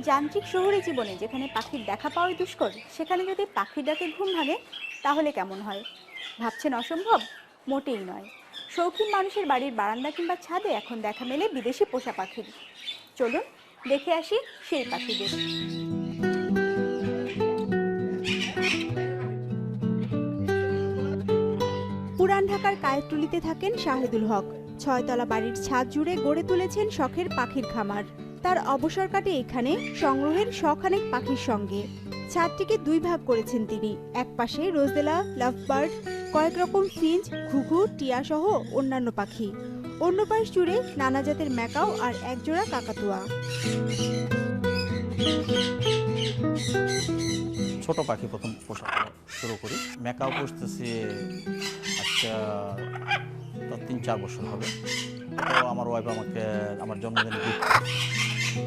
যান্ত্রিক শহুরে জীবনে যেখানে পাখির দেখা পাওয়াই দুষ্কর, সেখানে যদি পাখির ডাকে ঘুম ভাঙে, তাহলে কেমন হয়? ভাবছেন অসম্ভব? মোটেই নয়। শৌখিন মানুষের বাড়ির বারান্দা কিংবা ছাদে এখন দেখা মেলে বিদেশি পোষা পাখির। চলুন, দেখে আসি সেই পাখিদের। পুরান ঢাকার কায়েতটুলিতে থাকেন শাহিদুল হক। ছয়তলা বাড়ির ছাদ জুড়ে গড়ে তুলেছেন শখের পাখির খামার। তার অবসর কাটে এখানে সংগ্রহের শখানেক পাখির সঙ্গে। ছাদটিকে দুই ভাগ করেছেন তিনি। এক পাশে রোজেলা লাভবার্ড কয়েক রকম ফিঞ্চ, ঘুঘু, টিয়া সহ অন্যান্য পাখি। অন্য পাশ জুড়ে নানা জাতের ম্যাকাও আর একজোড়া কাকাতুয়া। ছোট পাখি প্রথম পোষা শুরু করি। ম্যাকাও পুষতেছি তো তিন চার বছর হবে। তো আমার ওয়াইফ আমাকে, আমার জন্মদিনে করে। শাহেদ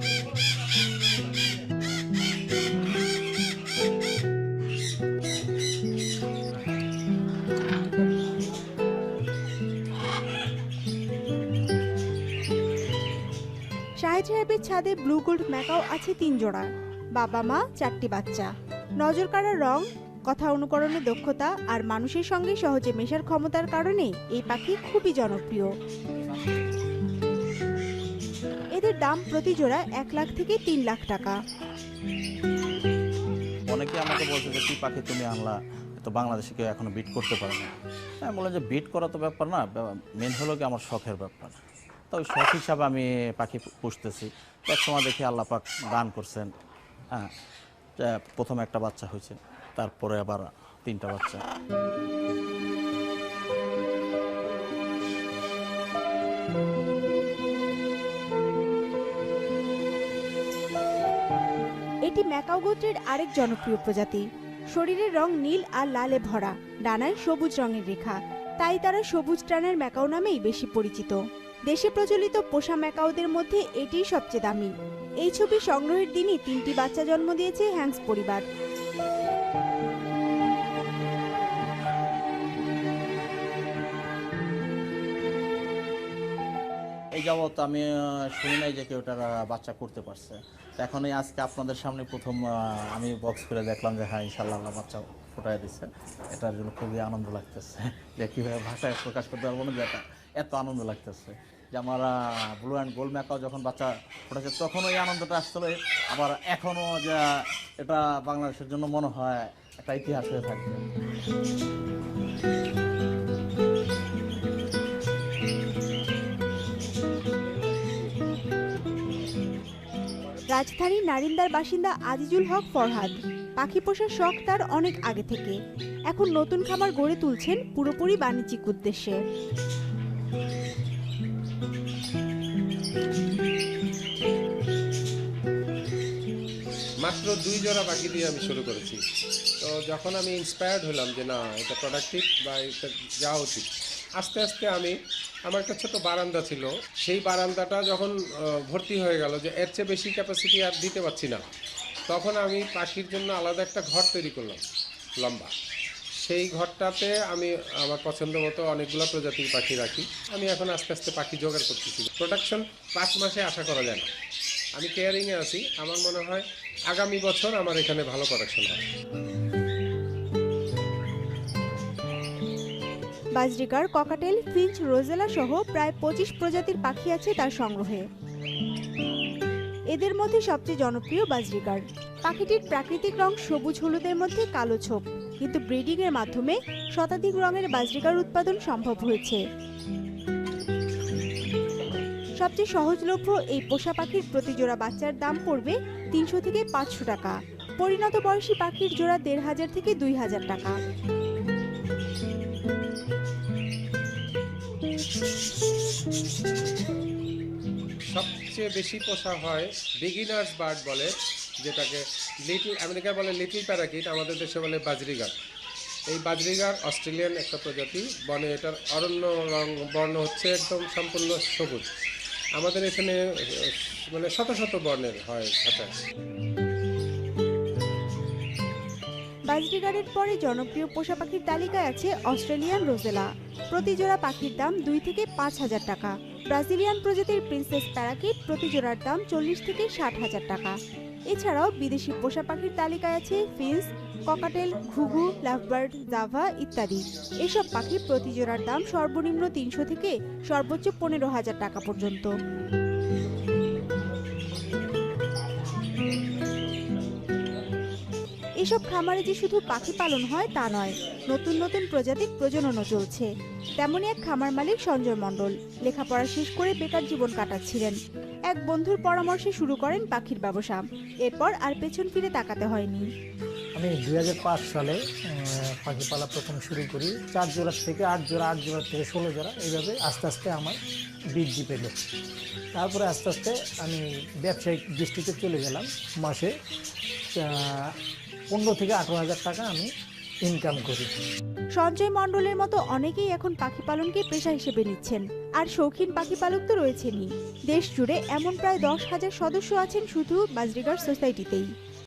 সাহেবের ছাদে ব্লু গোল্ড ম্যাকাও আছে তিন জোড়া। বাবা মা, চারটি বাচ্চা। নজর কাড়া রং, কথা অনুকরণের দক্ষতা আর মানুষের সঙ্গে সহজে মেশার ক্ষমতার কারণে এই পাখি খুবই জনপ্রিয়। এদের দাম প্রতি জোড়া এক লাখ থেকে তিন লাখ টাকা। অনেকে আমাকে বলছে যে, কি পাখি তুমি আনলা? তো বাংলাদেশে কেউ এখনও বিট করতে পারে না। আমি বললাম যে বিট করা তো ব্যাপার না মেন হলো কি আমার শখের ব্যাপার। তো ওই শখ হিসাবে আমি পাখি পুষতেছি। এক সময় দেখি আল্লাহ পাক দান করছেন। হ্যাঁ প্রথম একটা বাচ্চা হয়েছে, তারপরে আবার তিনটা বাচ্চা। এটি ম্যাকাও গোত্রের আরেক জনপ্রিয় প্রজাতি। শরীরের রং নীল আর লালে ভরা ডানায় সবুজ রঙের রেখা। তাই তারা সবুজ ডানার ম্যাকাও নামেই বেশি পরিচিত। দেশে প্রচলিত পোষা ম্যাকাওদের মধ্যে এটিই সবচেয়ে দামি। এই ছবি সংগ্রহের দিনই তিনটি বাচ্চা জন্ম দিয়েছে হ্যাংস পরিবার। এই যাবৎ আমি শুনি নাই যে কেউ আহ, বাচ্চা করতে পারছে। এখন এই আজকে আপনাদের সামনে প্রথম আমি বক্স করে দেখলাম যে হ্যাঁ ইনশাল্লাহ আল্লাহ বাচ্চা ফুটাই দিচ্ছে এটার জন্য খুবই আনন্দ লাগতেছে যে কীভাবে ভাষায় প্রকাশ করতে পারব না, যে এটা এত আনন্দ লাগতেছে। যে আমার ব্লু অ্যান্ড গোল্ড ম্যাকাও যখন বাচ্চা ফোটাচ্ছে তখন ওই আনন্দটা আসছিল। আবার এখনও যে এটা বাংলাদেশের জন্য মনে হয় একটা ইতিহাস হয়ে থাকবে। রাজধানীর নারিন্দার বাসিন্দা আজিজুল হক ফরহাদ। পাখি পোষার শখ তার অনেক আগে থেকে। এখন নতুন খামার গড়ে তুলছেন পুরোপুরি বাণিজ্যিক উদ্দেশ্যে। মাত্র দুই জোড়া পাখি দিয়ে আমি শুরু করেছি। তো যখন আমি ইন্সপায়ার্ড হলাম যে না, এটা প্রোডাক্টিভ বা এটা যাওয়া উচিত আস্তে আস্তে আমি, আমার একটা ছোট বারান্দা ছিল। সেই বারান্দাটা যখন ভর্তি হয়ে গেল যে এর চেয়ে বেশি ক্যাপাসিটি আর দিতে পারছি না, তখন আমি পাখির জন্য আলাদা একটা ঘর তৈরি করলাম, লম্বা। সেই ঘরটাতে আমি, আমার পছন্দ মতো অনেকগুলো প্রজাতির পাখি রাখি। আমি এখন আস্তে আস্তে পাখি জোগাড় করতেছি। প্রোডাকশন পাঁচ মাসে আশা করা যায় না। আমি কেয়ারিংয়ে আছি। আমার মনে হয় আগামী বছর আমার এখানে ভালো প্রোডাকশন হবে। বাজরিকার ককাটেল, ফিঞ্চ, রোজেলা সহ প্রায় পঁচিশ প্রজাতির পাখি আছে তার সংগ্রহে। এদের মধ্যে সবচেয়ে জনপ্রিয় বাজরিকার। পাখিটির প্রাকৃতিক রং সবুজ হলুদের মধ্যে কালো ছোপ, কিন্তু ব্রিডিং এর মাধ্যমে শতাধিক রঙের বাজরিকার উৎপাদন সম্ভব হয়েছে। সবচেয়ে সহজলভ্য এই পোষা পাখির প্রতি জোড়া বাচ্চার দাম পড়বে তিনশো থেকে পাঁচশো টাকা। পরিণত বয়সী পাখির জোড়া দেড় হাজার থেকে দুই হাজার টাকা। সবচেয়ে বেশি পোষা হয় বিগিনার্স বার্ড বলে, যেটাকে লিটল আমেরিকা বলে লিটল প্যারাকিট আমাদের দেশে বলে বাজরিগার। এই বাজরিগার অস্ট্রেলিয়ান একটা প্রজাতি, বনে এটার অরণ্য রং, বর্ণ হচ্ছে একদম সম্পূর্ণ সবুজ। আমাদের এখানে মানে শত শত বর্ণের হয় খাতায় বাজরিগারের পরে জনপ্রিয় পোষা পাখির তালিকায় আছে অস্ট্রেলিয়ান রোজেলা। প্রতি জোড়া পাখির দাম দুই থেকে পাঁচ হাজার টাকা। ব্রাজিলিয়ান প্রজাতির প্রিন্সেস প্যারাকিট প্রতি জোড়ার দাম চল্লিশ থেকে ষাট হাজার টাকা। এছাড়াও বিদেশি পোষা পাখির তালিকায় আছে ফিন্স, ককাটেল, ঘুঘু, লাভবার্ড, জাভা ইত্যাদি। এসব পাখি প্রতি জোড়ার দাম সর্বনিম্ন তিনশো থেকে সর্বোচ্চ পনেরো হাজার টাকা পর্যন্ত। এসব খামারে যে শুধু পাখি পালন হয় তা নয়, নতুন নতুন প্রজাতির প্রজননও চলছে। তেমনই এক খামার মালিক সঞ্জয় মণ্ডল লেখাপড়া শেষ করে বেকার জীবন কাটাচ্ছিলেন। এক বন্ধুর পরামর্শে শুরু করেন পাখির ব্যবসা। এরপর আর পেছন ফিরে তাকাতে হয়নি। আমি দু হাজার পাঁচ সালে পাখি পালা প্রথম শুরু করি। চার জোড়া থেকে আট জোড়া আট জোড়া থেকে ষোলো জোড়া, এইভাবে আস্তে আস্তে আমার বৃদ্ধি পেল। তারপরে আস্তে আস্তে আমি ব্যবসায়িক দৃষ্টিতে চলে গেলাম। মাসে পনেরো থেকে আঠারো হাজার টাকা আমি ইনকাম করি। সঞ্জয় মণ্ডলের মতো অনেকেই এখন পাখি পালনকে পেশা হিসেবে নিচ্ছেন, আর শৌখিন পাখি পালক তো রয়েছেনই। দেশ জুড়ে এমন প্রায় দশ হাজার সদস্য আছেন শুধু বাজরিগার সোসাইটিতেই।